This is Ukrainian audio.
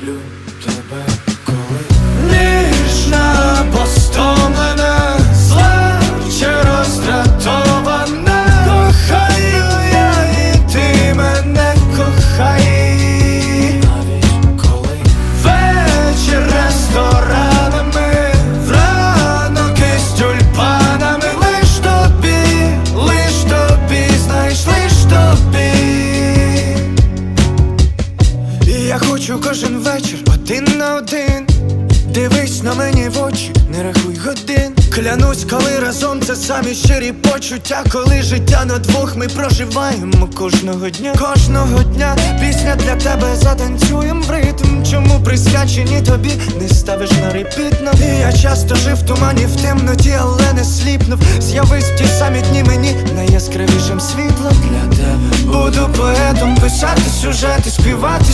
bleu. Я хочу кожен вечір один на один. Дивись на мені в очі, не рахуй годин. Клянусь, коли разом це самі щирі почуття. Коли життя на двох ми проживаємо кожного дня. Кожного дня пісня для тебе затанцюєм в ритм. Чому присвячені тобі не ставиш на репіт І я часто жив в тумані в темноті, але не сліпнув. З'явись ті самі дні мені найяскравішим світлом. Для тебе Буду поетом писати сюжети, співати